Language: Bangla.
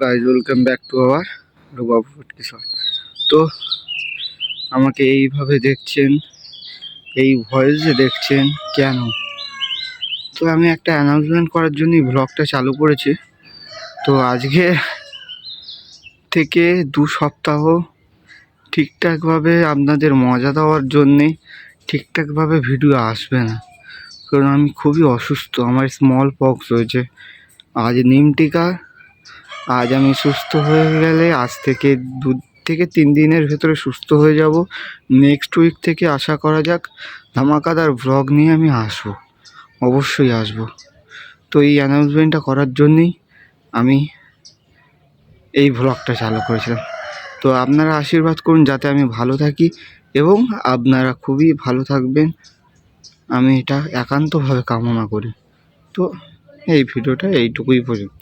Guys welcome back to our রুবাবু Kishore তো আমাকে এইভাবে দেখছেন, এই ভয়েসে দেখছেন কেন? তো আমি একটা অ্যানাউন্সমেন্ট করার জন্যই ব্লগটা চালু করেছি। তো আজকে থেকে দু সপ্তাহ ঠিকঠাকভাবে আপনাদের মজা দেওয়ার জন্যে ঠিকঠাকভাবে ভিডিও আসবে না। কারণ আমি খুবই অসুস্থ, আমার স্মল পক্স হয়েছে। আজ নিম টিকা আজ আমি সুস্থ হয়ে গেলে আজ থেকে দু থেকে তিন দিনের ভেতরে সুস্থ হয়ে যাব। নেক্সট উইক থেকে আশা করা যাক ধামাকাদার ভ্লগ নিয়ে আমি আসব। অবশ্যই আসব। তো এই অ্যানাউন্সমেন্টটা করার জন্যই আমি এই ভ্লগটা চালু করেছিলাম। তো আপনারা আশীর্বাদ করুন যাতে আমি ভালো থাকি এবং আপনারা খুবই ভালো থাকবেন। আমি এটা একান্তভাবে কামনা করি। তো এই ভিডিওটা এইটুকুই পর্যন্ত।